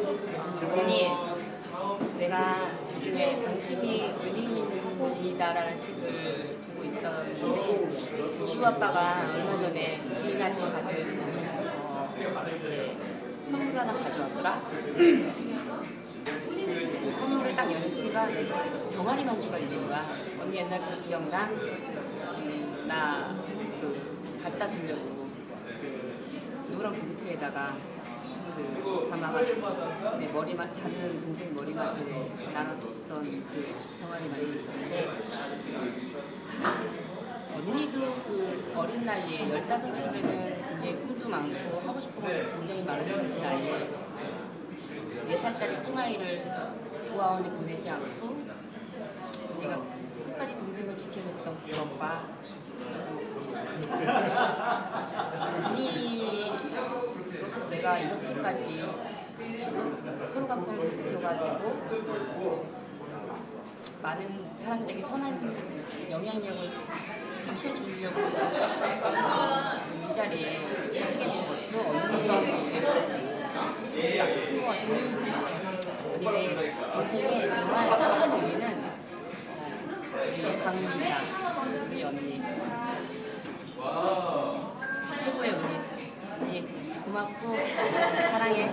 언니, 내가 요즘에 당신이 은인이다라는 책을 보고 있었는데 지우 아빠가 얼마 전에 지인한테 받은 어, 이제 선물 하나 가져왔더라. 그 선물을 딱 여는 순간 병아리 만주가 있는 거야. 언니 옛날 그 기억나? 음, 나그 갖다 주려고 그 봉투에다가 그 담아가지고 내 머리만 자는 동생 머리맡에서 나눴던 그 병아리 만두 있었는데 언니도 그 어린 나이에 15살이면 굉장히 꿈도 많고 하고 싶은 것도 굉장히 많은 그 나이에 4살짜리 꿈아이를 고아원에 보내지 않고 내가 끝까지 동생을 지켜냈던 그것과 내가 이렇게까지 지금 서로 갖고 있는 대표가 되고 많은 사람들에게 선한 영향력을 끼쳐주려고 지금 이 자리에 있게 된 것도 언니의 약속인 것 같아요. 언니의 인생에 정말 큰 의미는 어, 강미자 우리 언니 고맙고 사랑해